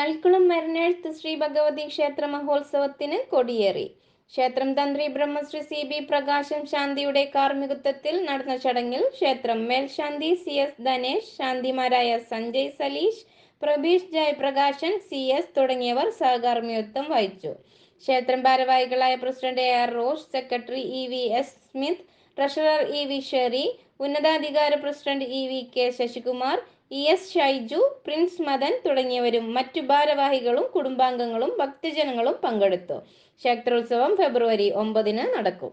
തളിക്കുളം മരണേഴ്ത്ത് ശ്രീ ഭഗവതി ക്ഷേത്ര മഹോത്സവത്തിന് കൊടിയേറി. ക്ഷേത്രം തന്ത്രി ബ്രഹ്മശ്രീ സി ബി പ്രകാശം ശാന്തിയുടെ കാർമ്മികത്വത്തിൽ നടന്ന ചടങ്ങിൽ ക്ഷേത്രം മേൽശാന്തി സി എസ് ധനേഷ് ശാന്തിമാരായ സഞ്ജയ് സലീഷ് പ്രഭീഷ് ജയപ്രകാശൻ സി എസ് തുടങ്ങിയവർ സഹകാർമ്മികത്വം വഹിച്ചു. ക്ഷേത്രം ഭാരവാഹികളായ president A R Rosh secretary E V S Smith treasurer E V Sherry ഉന്നതാധികാര president E V K Sasikumar E S Shaiju Prince Madan തുടങ്ങിയവരും മറ്റു ഭാരവാഹികളും കുടുംബാംഗങ്ങളും ഭക്തജനങ്ങളും പങ്കെടുത്തു. ക്ഷേത്രോത്സവം ഫെബ്രുവരി ഒമ്പതിന് നടക്കും.